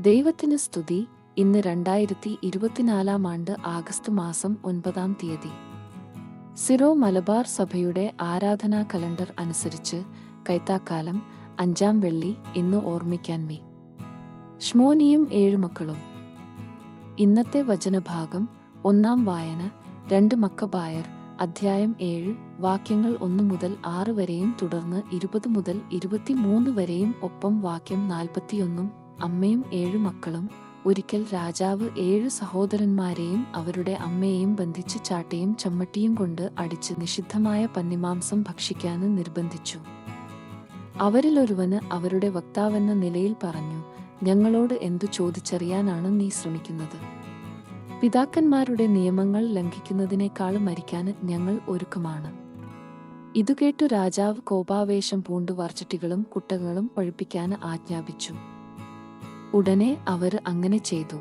ദൈവത്തിന് സ്തുതി. ഇന്ന് രണ്ടായിരത്തി ഇരുപത്തിനാലാം ആണ്ട് ആഗസ്റ്റ് മാസം ഒൻപതാം തീയതി. സിറോ മലബാർ സഭയുടെ ആരാധനാ കലണ്ടർ അനുസരിച്ച് കൈത്താക്കാലം അഞ്ചാം വെള്ളി ഇന്ന് ഓർമ്മിക്കാൻ മീ ഷ്മോനിയും ഏഴു മക്കളും. ഇന്നത്തെ വചനഭാഗം ഒന്നാം വായന രണ്ട് മക്കബായർ അധ്യായം ഏഴ് വാക്യങ്ങൾ ഒന്ന് മുതൽ ആറ് വരെയും തുടർന്ന് ഇരുപത് മുതൽ ഇരുപത്തിമൂന്ന് വരെയും ഒപ്പം വാക്യം നാൽപ്പത്തിയൊന്നും അമ്മയും ഏഴു മക്കളും ഒരിക്കൽ രാജാവ് ഏഴു സഹോദരന്മാരെയും അവരുടെ അമ്മയെയും ബന്ധിച്ച് ചാട്ടയും ചമ്മട്ടിയും കൊണ്ട് അടിച്ച് നിഷിദ്ധമായ പന്നിമാംസം ഭക്ഷിക്കാന് നിർബന്ധിച്ചു. അവരിലൊരുവന് അവരുടെ വക്താവെന്ന നിലയിൽ പറഞ്ഞു ഞങ്ങളോട് എന്തു ചോദിച്ചറിയാനാണ് നീ ശ്രമിക്കുന്നത്? പിതാക്കന്മാരുടെ നിയമങ്ങൾ ലംഘിക്കുന്നതിനേക്കാൾ മരിക്കാൻ ഞങ്ങൾ ഒരുക്കമാണ്. ഇതുകേട്ടു രാജാവ് കോപാവേശം പൂണ്ടു വർച്ചട്ടികളും കുട്ടകളും പഴുപ്പിക്കാൻ ആജ്ഞാപിച്ചു. ഉടനെ അവർ അങ്ങനെ ചെയ്തു.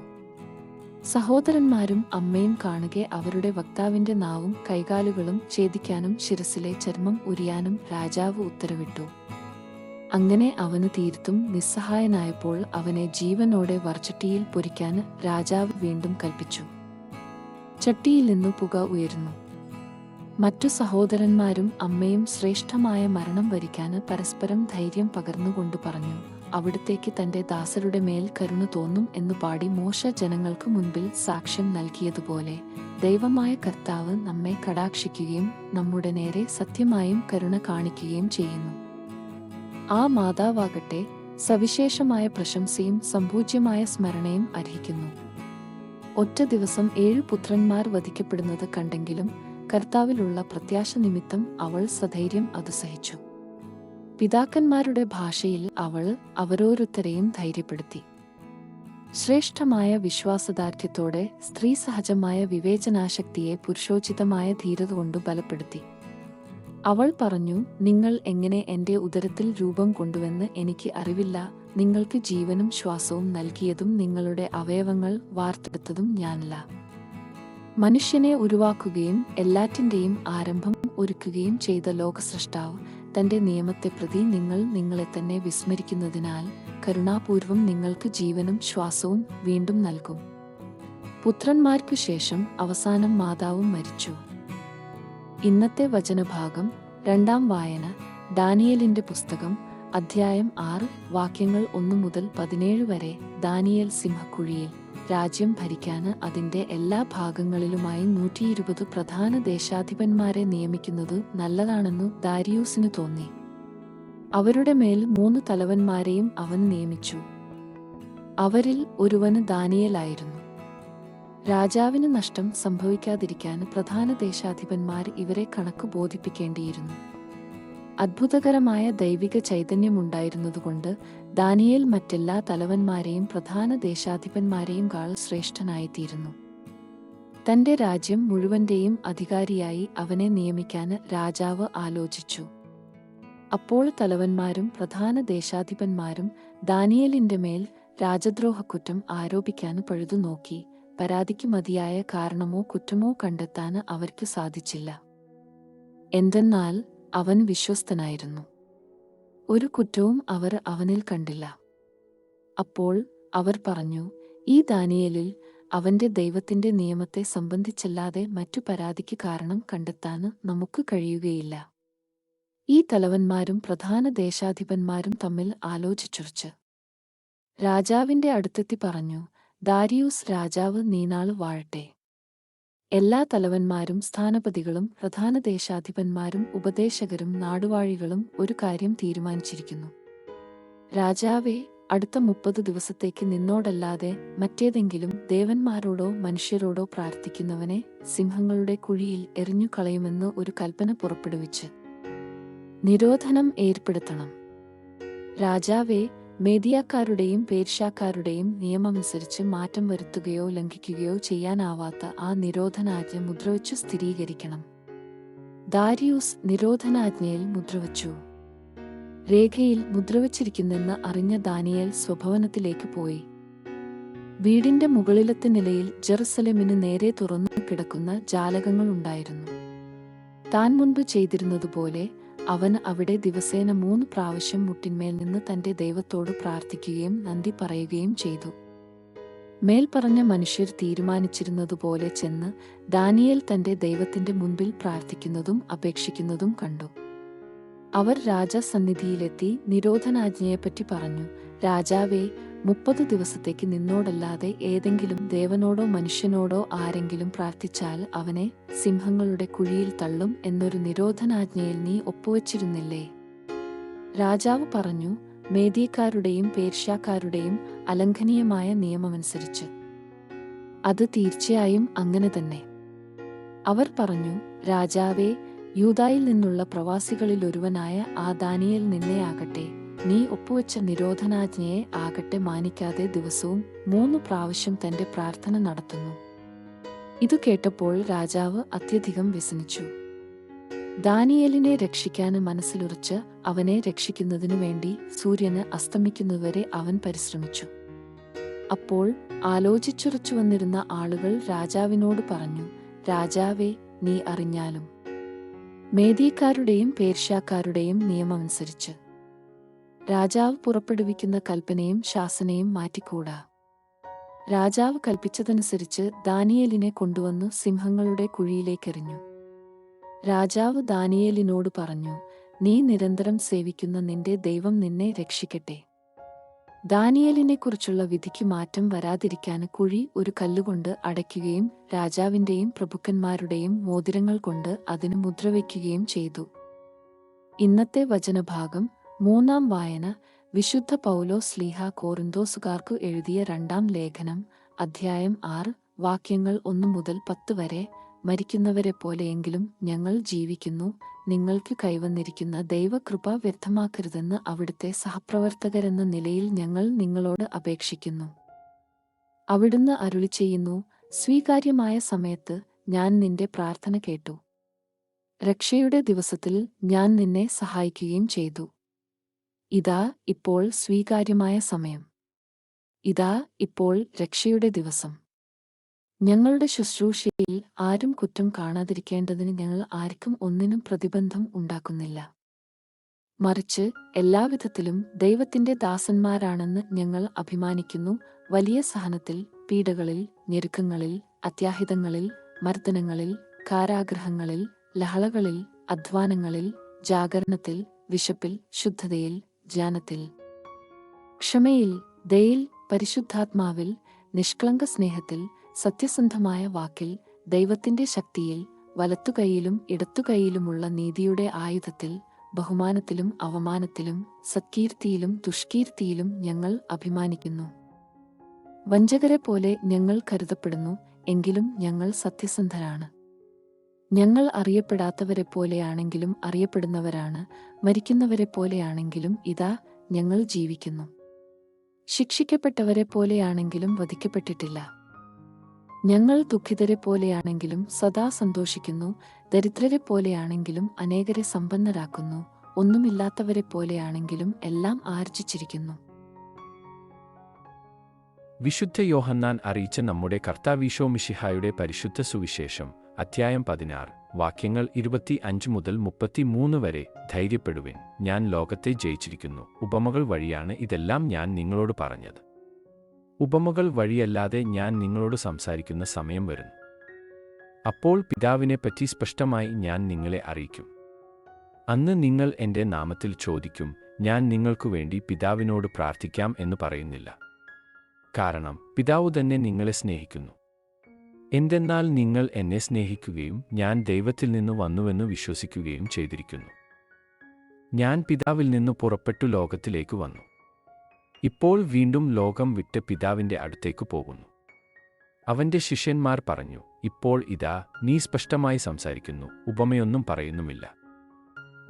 സഹോദരന്മാരും അമ്മയും കാണുകെ അവരുടെ വക്താവിന്റെ നാവും കൈകാലുകളും ഛേദിക്കാനും ശിരസിലെ ചർമ്മം ഉരിയാനും രാജാവ് ഉത്തരവിട്ടു. അങ്ങനെ അവന് തീർത്തും നിസ്സഹായനായപ്പോൾ അവനെ ജീവനോടെ വർച്ചട്ടിയിൽ പൊരിക്കാൻ രാജാവ് വീണ്ടും കൽപ്പിച്ചു. ചട്ടിയിൽ നിന്നു പുക ഉയരുന്നു. മറ്റു സഹോദരന്മാരും അമ്മയും ശ്രേഷ്ഠമായ മരണം വരിക്കാൻ പരസ്പരം ധൈര്യം പകർന്നുകൊണ്ട് പറഞ്ഞു. അവിടത്തേക്ക് തന്റെ ദാസരുടെ മേൽ കരുണ തോന്നും എന്ന് പാടി മോശ ജനങ്ങൾക്ക് മുൻപിൽ സാക്ഷ്യം നൽകിയതുപോലെ ദൈവമായ കർത്താവ് നമ്മെ കടാക്ഷിക്കുകയും നമ്മുടെ നേരെ സത്യമായും കരുണ കാണിക്കുകയും ചെയ്യുന്നു. ആ മാതാവാകട്ടെ സവിശേഷമായ പ്രശംസയും സംപൂജ്യമായ സ്മരണയും അർഹിക്കുന്നു. ഒറ്റ ദിവസം ഏഴു പുത്രന്മാർ വധിക്കപ്പെടുന്നത് കണ്ടെങ്കിലും കർത്താവിലുള്ള പ്രത്യാശ നിമിത്തം അവൾ സധൈര്യം അത് സഹിച്ചു പിതാക്കന്മാരുടെ ഭാഷയിൽ അവൾ അവരോരുത്തരെയും ധൈര്യപ്പെടുത്തി. ശ്രേഷ്ഠമായ വിശ്വാസദാർഢ്യത്തോടെ സ്ത്രീ സഹജമായ വിവേചനാശക്തിയെ പുരുഷോചിതമായ ധീരത കൊണ്ട് ബലപ്പെടുത്തി. അവൾ പറഞ്ഞു നിങ്ങൾ എങ്ങനെ എന്റെ ഉദരത്തിൽ രൂപം കൊണ്ടുവെന്ന് എനിക്ക് അറിവില്ല നിങ്ങൾക്ക് ജീവനും ശ്വാസവും നൽകിയതും നിങ്ങളുടെ അവയവങ്ങൾ വാർത്തെടുത്തതും ഞാനല്ല. മനുഷ്യനെ ഉരുവാക്കുകയും എല്ലാറ്റിന്റെയും ആരംഭം ഒരുക്കുകയും ചെയ്ത ലോകസൃഷ്ടാവ് തന്റെ നിയമത്തെ പ്രതി നിങ്ങൾ നിങ്ങളെ തന്നെ വിസ്മരിക്കുന്നതിനാൽ കരുണാപൂർവം നിങ്ങൾക്ക് ജീവനും ശ്വാസവും വീണ്ടും നൽകും. പുത്രന്മാർക്കു ശേഷം അവസാനം മാതാവും മരിച്ചു. ഇന്നത്തെ വചനഭാഗം രണ്ടാം വായന ഡാനിയലിന്റെ പുസ്തകം അധ്യായം ആറ് വാക്യങ്ങൾ ഒന്നു മുതൽ പതിനേഴ് വരെ ദാനിയൽ സിംഹക്കുഴിയിൽ. രാജ്യം ഭരിക്കാന് അതിന്റെ എല്ലാ ഭാഗങ്ങളിലുമായി നൂറ്റിയിരുപത് പ്രധാന ദേശാധിപന്മാരെ നിയമിക്കുന്നത് നല്ലതാണെന്നു ദാരിയൂസിന് തോന്നി. അവരുടെ മേൽ മൂന്ന് തലവന്മാരെയും അവൻ നിയമിച്ചു. അവരിൽ ഒരുവന് ദാനിയലായിരുന്നു രാജാവിന് നഷ്ടം സംഭവിക്കാതിരിക്കാൻ പ്രധാന ദേശാധിപന്മാർ ഇവരെ കണക്ക് ബോധിപ്പിക്കേണ്ടിയിരുന്നു. അത്ഭുതകരമായ ദൈവിക ചൈതന്യമുണ്ടായിരുന്നതുകൊണ്ട് ദാനിയേൽ മറ്റെല്ലാ തലവന്മാരെയും പ്രധാന ദേശാധിപന്മാരെയും കാൾ ശ്രേഷ്ഠനായിത്തീരുന്നു. തന്റെ രാജ്യം മുഴുവന്റെയും അധികാരിയായി അവനെ നിയമിക്കാൻ രാജാവ് ആലോചിച്ചു. അപ്പോൾ തലവന്മാരും പ്രധാന ദേശാധിപന്മാരും ദാനിയലിന്റെ മേൽ രാജദ്രോഹക്കുറ്റം ആരോപിക്കാൻ പഴുതു നോക്കി. പരാതിക്ക് മതിയായ കാരണമോ കുറ്റമോ കണ്ടെത്താൻ അവർക്ക് സാധിച്ചില്ല. എന്തെന്നാൽ അവൻ വിശ്വസ്തനായിരുന്നു. ഒരു കുറ്റവും അവർ അവനിൽ കണ്ടില്ല. അപ്പോൾ അവർ പറഞ്ഞു ഈ ദാനിയലിൽ അവന്റെ ദൈവത്തിന്റെ നിയമത്തെ സംബന്ധിച്ചല്ലാതെ മറ്റു പരാതിക്ക് കാരണം കണ്ടെത്താൻ നമുക്ക് കഴിയുകയില്ല. ഈ തലവന്മാരും പ്രധാന ദേശാധിപന്മാരും തമ്മിൽ ആലോചിച്ചുറച്ച്. രാജാവിന്റെ അടുത്തെത്തി പറഞ്ഞു ദാരിയൂസ് രാജാവ് നീനാൾ വാഴട്ടെ. എല്ലാ തലവന്മാരും സ്ഥാനപതികളും പ്രധാന ദേശാധിപന്മാരും ഉപദേശകരും നാടുവാഴികളും ഒരു കാര്യം തീരുമാനിച്ചിരിക്കുന്നു. രാജാവെ അടുത്ത മുപ്പത് ദിവസത്തേക്ക് നിന്നോടല്ലാതെ മറ്റേതെങ്കിലും ദേവന്മാരോടോ മനുഷ്യരോടോ പ്രാർത്ഥിക്കുന്നവനെ സിംഹങ്ങളുടെ കുഴിയിൽ എറിഞ്ഞു കളയുമെന്ന് ഒരു കൽപ്പന പുറപ്പെടുവിച്ച്. നിരോധനം ഏർപ്പെടുത്തണം. രാജാവെ മേദിയാക്കാരുടെയും പേർഷ്യാക്കാരുടെയും നിയമമനുസരിച്ച് മാറ്റം വരുത്തുകയോ ലംഘിക്കുകയോ ചെയ്യാനാവാത്ത ആ നിരോധനാജ്ഞ മുദ്രവച്ചു സ്ഥിരീകരിക്കണം. ദാരിയൂസ് നിരോധനാജ്ഞയിൽ മുദ്രവച്ചു. രേഖയിൽ മുദ്രവച്ചിരിക്കുന്നെന്ന് അറിഞ്ഞ ദാനിയേൽ സ്വഭവനത്തിലേക്ക് പോയി. വീടിന്റെ മുകളിലത്തെ നിലയിൽ ജെറുസലേമിന് നേരെ തുറന്നു കിടക്കുന്ന ജാലകങ്ങളുണ്ടായിരുന്നു. താൻ മുൻപ് ചെയ്തിരുന്നതുപോലെ അവൻ അവിടെ ദിവസേന മൂന്ന് പ്രാവശ്യം മുട്ടിന്മേൽ നിന്ന് തന്റെ ദൈവത്തോട് പ്രാർത്ഥിക്കുകയും നന്ദി പറയുകയും ചെയ്തു. മേൽപ്പറഞ്ഞ മനുഷ്യർ തീരുമാനിച്ചിരുന്നതുപോലെ ചെന്ന് ദാനിയേൽ തന്റെ ദൈവത്തിന്റെ മുൻപിൽ പ്രാർത്ഥിക്കുന്നതും അപേക്ഷിക്കുന്നതും കണ്ടു. അവർ രാജസന്നിധിയിലെത്തി നിരോധനാജ്ഞയെപ്പറ്റി പറഞ്ഞു രാജാവേ മുപ്പത് ദിവസത്തേക്ക് നിന്നോടല്ലാതെ ഏതെങ്കിലും ദേവനോടോ മനുഷ്യനോടോ ആരെങ്കിലും പ്രാർത്ഥിച്ചാൽ അവനെ സിംഹങ്ങളുടെ കുഴിയിൽ തള്ളും എന്നൊരു നിരോധനാജ്ഞയിൽ നീ ഒപ്പുവച്ചിരുന്നില്ലേ? രാജാവ് പറഞ്ഞു മേദിയക്കാരുടെയും പേർഷ്യക്കാരുടെയും അലംഘനീയമായ നിയമമനുസരിച്ച്. അത് തീർച്ചയായും അങ്ങനെ തന്നെ. അവർ പറഞ്ഞു രാജാവേ യൂതായിൽ നിന്നുള്ള പ്രവാസികളിൽ ഒരുവനായ ആ ദാനിയൽ നിന്നെയാകട്ടെ. നീ ഒപ്പുവെച്ച നിരോധനാജ്ഞയെ ആകട്ടെ മാനിക്കാതെ ദിവസവും മൂന്ന് പ്രാവശ്യം തന്റെ പ്രാർത്ഥന നടത്തുന്നു. ഇതു കേട്ടപ്പോൾ രാജാവ് അത്യധികം വ്യസനിച്ചു. ദാനിയലിനെ രക്ഷിക്കാൻ മനസ്സിലുറച്ച് അവനെ രക്ഷിക്കുന്നതിനു വേണ്ടി സൂര്യന് അസ്തമിക്കുന്നതുവരെ അവൻ പരിശ്രമിച്ചു. അപ്പോൾ ആലോചിച്ചുറച്ചു വന്നിരുന്ന ആളുകൾ രാജാവിനോട് പറഞ്ഞു രാജാവേ നീ അറിഞ്ഞാലും. മേദിയക്കാരുടെയും പേർഷ്യാക്കാരുടെയും നിയമമനുസരിച്ച് രാജാവ് പുറപ്പെടുവിക്കുന്ന കൽപ്പനയും ശാസനയും മാറ്റിക്കൂടാ. രാജാവ് കൽപ്പിച്ചതനുസരിച്ച് ദാനിയേലിനെ കൊണ്ടുവന്നു സിംഹങ്ങളുടെ കുഴിയിലേക്കെറിഞ്ഞു. രാജാവ് ദാനിയേലിനോട് പറഞ്ഞു നീ നിരന്തരം സേവിക്കുന്ന നിന്റെ ദൈവം നിന്നെ രക്ഷിക്കട്ടെ. ദാനിയേലിനെക്കുറിച്ചുള്ള വിധിക്ക് മാറ്റം വരാതിരിക്കാൻ കുഴി ഒരു കല്ലുകൊണ്ട് അടയ്ക്കുകയും രാജാവിന്റെയും പ്രഭുക്കന്മാരുടെയും മോതിരങ്ങൾ കൊണ്ട് അതിന് മുദ്രവയ്ക്കുകയും ചെയ്തു. ഇന്നത്തെ വചനഭാഗം മൂന്നാം വായന വിശുദ്ധ പൗലോ സ്ലീഹ കോറിന്തോസുകാർക്കു എഴുതിയ രണ്ടാം ലേഖനം അധ്യായം ആറ് വാക്യങ്ങൾ ഒന്നു മുതൽ പത്ത് വരെ മരിക്കുന്നവരെ പോലെയെങ്കിലും ഞങ്ങൾ ജീവിക്കുന്നു നിങ്ങൾക്ക് കൈവന്നിരിക്കുന്ന ദൈവകൃപ വ്യർത്ഥമാക്കരുതെന്ന് അവിടുത്തെ സഹപ്രവർത്തകരെന്ന നിലയിൽ ഞങ്ങൾ നിങ്ങളോട് അപേക്ഷിക്കുന്നു. അവിടുന്ന് അരുളി ചെയ്യുന്നു സ്വീകാര്യമായ സമയത്ത് ഞാൻ നിന്റെ പ്രാർത്ഥന കേട്ടു. രക്ഷയുടെ ദിവസത്തിൽ ഞാൻ നിന്നെ സഹായിക്കുകയും ചെയ്തു. ഇതാ ഇപ്പോൾ സ്വീകാര്യമായ സമയം. ഇതാ ഇപ്പോൾ രക്ഷയുടെ ദിവസം. ഞങ്ങളുടെ ശുശ്രൂഷയിൽ ആരും കുറ്റം കാണാതിരിക്കേണ്ടതിന് ഞങ്ങൾ ആർക്കും ഒന്നിനും പ്രതിബന്ധം ഉണ്ടാക്കുന്നില്ല. മറിച്ച് എല്ലാവിധത്തിലും ദൈവത്തിന്റെ ദാസന്മാരാണെന്ന് ഞങ്ങൾ അഭിമാനിക്കുന്നു. വലിയ സഹനത്തിൽ പീഡകളിൽ ഞെരുക്കങ്ങളിൽ അത്യാഹിതങ്ങളിൽ മർദ്ദനങ്ങളിൽ കാരാഗ്രഹങ്ങളിൽ ലഹളകളിൽ അധ്വാനങ്ങളിൽ ജാഗരണത്തിൽ വിശപ്പിൽ ശുദ്ധതയിൽ ജ്ഞാനത്തിൽ ക്ഷമയിൽ ദയിൽ പരിശുദ്ധാത്മാവിൽ നിഷ്കളങ്ക സ്നേഹത്തിൽ സത്യസന്ധമായ വാക്കിൽ ദൈവത്തിന്റെ ശക്തിയിൽ വലത്തുകൈയിലും ഇടത്തുകൈയിലുമുള്ള നീതിയുടെ ആയുധത്തിൽ ബഹുമാനത്തിലും അവമാനത്തിലും സത്കീർത്തിയിലും ദുഷ്കീർത്തിയിലും ഞങ്ങൾ അഭിമാനിക്കുന്നു. വഞ്ചകരെ പോലെ ഞങ്ങൾ കരുതപ്പെടുന്നു എങ്കിലും ഞങ്ങൾ സത്യസന്ധരാണ്. ഞങ്ങൾ അറിയപ്പെടാത്തവരെ പോലെയാണെങ്കിലും അറിയപ്പെടുന്നവരാണ്. മരിക്കുന്നവരെ പോലെയാണെങ്കിലും ഇതാ ഞങ്ങൾ ജീവിക്കുന്നു. ശിക്ഷിക്കപ്പെട്ടവരെ പോലെയാണെങ്കിലും വധിക്കപ്പെട്ടിട്ടില്ല. ഞങ്ങൾ ദുഃഖിതരെ പോലെയാണെങ്കിലും സദാ സന്തോഷിക്കുന്നു. ദരിദ്രരെ പോലെയാണെങ്കിലും അനേകരെ സമ്പന്നരാക്കുന്നു. ഒന്നുമില്ലാത്തവരെ പോലെയാണെങ്കിലും എല്ലാം ആർജിച്ചിരിക്കുന്നു. വിശുദ്ധ യോഹന്നാൻ അറിയിച്ച നമ്മുടെ കർത്താവീശോ മിഷിഹായുടെ പരിശുദ്ധ സുവിശേഷം. അധ്യായം പതിനാറ്. വാക്യങ്ങൾ ഇരുപത്തി അഞ്ച് മുതൽ മുപ്പത്തിമൂന്ന് വരെ ധൈര്യപ്പെടുവിൻ. ഞാൻ ലോകത്തെ ജയിച്ചിരിക്കുന്നു. ഉപമകൾ വഴിയാണ് ഇതെല്ലാം ഞാൻ നിങ്ങളോട് പറഞ്ഞത്. ഉപമകൾ വഴിയല്ലാതെ ഞാൻ നിങ്ങളോട് സംസാരിക്കുന്ന സമയം വരുന്നു. അപ്പോൾ പിതാവിനെപ്പറ്റി സ്പഷ്ടമായി ഞാൻ നിങ്ങളെ അറിയിക്കും. അന്ന് നിങ്ങൾ എന്റെ നാമത്തിൽ ചോദിക്കും ഞാൻ നിങ്ങൾക്കു വേണ്ടി പിതാവിനോട് പ്രാർത്ഥിക്കാം എന്ന് പറയുന്നില്ല. കാരണം പിതാവ് തന്നെ നിങ്ങളെ സ്നേഹിക്കുന്നു. എന്തെന്നാൽ നിങ്ങൾ എന്നെ സ്നേഹിക്കുകയും ഞാൻ ദൈവത്തിൽ നിന്ന് വന്നുവെന്ന് വിശ്വസിക്കുകയും ചെയ്തിരിക്കുന്നു. ഞാൻ പിതാവിൽ നിന്ന് പുറപ്പെട്ടു ലോകത്തിലേക്ക് വന്നു. ഇപ്പോൾ വീണ്ടും ലോകം വിട്ട് പിതാവിന്റെ അടുത്തേക്ക് പോകുന്നു. അവന്റെ ശിഷ്യന്മാർ പറഞ്ഞു ഇപ്പോൾ ഇതാ നീ സ്പഷ്ടമായി സംസാരിക്കുന്നു ഉപമയൊന്നും പറയുന്നുമില്ല.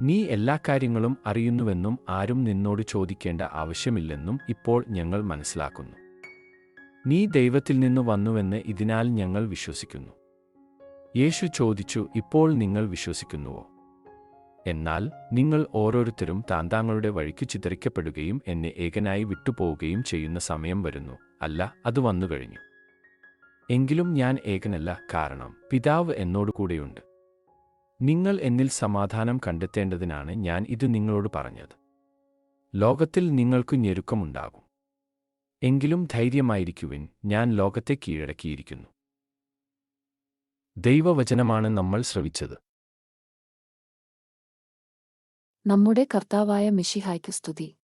നീ എല്ലാ കാര്യങ്ങളും അറിയുന്നുവെന്നും ആരും നിന്നോട് ചോദിക്കേണ്ട ആവശ്യമില്ലെന്നും ഇപ്പോൾ ഞങ്ങൾ മനസ്സിലാക്കുന്നു. നീ ദൈവത്തിൽ നിന്ന് വന്നുവെന്ന് ഇതിനാൽ ഞങ്ങൾ വിശ്വസിക്കുന്നു. യേശു ചോദിച്ചു ഇപ്പോൾ നിങ്ങൾ വിശ്വസിക്കുന്നുവോ? എന്നാൽ നിങ്ങൾ ഓരോരുത്തരും താന്താങ്ങളുടെ വഴിക്ക് ചിതറിക്കപ്പെടുകയും എന്നെ ഏകനായി വിട്ടുപോവുകയും ചെയ്യുന്ന സമയം വരുന്നു. അല്ല അത് വന്നു കഴിഞ്ഞു. എങ്കിലും ഞാൻ ഏകനല്ല കാരണം പിതാവ് എന്നോട് കൂടെയുണ്ട്. നിങ്ങൾ എന്നിൽ സമാധാനം കണ്ടെത്തേണ്ടതിനാണ് ഞാൻ ഇത് നിങ്ങളോട് പറഞ്ഞത്. ലോകത്തിൽ നിങ്ങൾക്ക് ഞെരുക്കമുണ്ടാകും. എങ്കിലും ധൈര്യമായിരിക്കുവിൻ. ഞാൻ ലോകത്തെ കീഴടക്കിയിരിക്കുന്നു. ദൈവവചനമാണ് നമ്മൾ ശ്രവിച്ചത്. നമ്മുടെ കർത്താവായ മിഷിഹായ്ക്ക് സ്തുതി.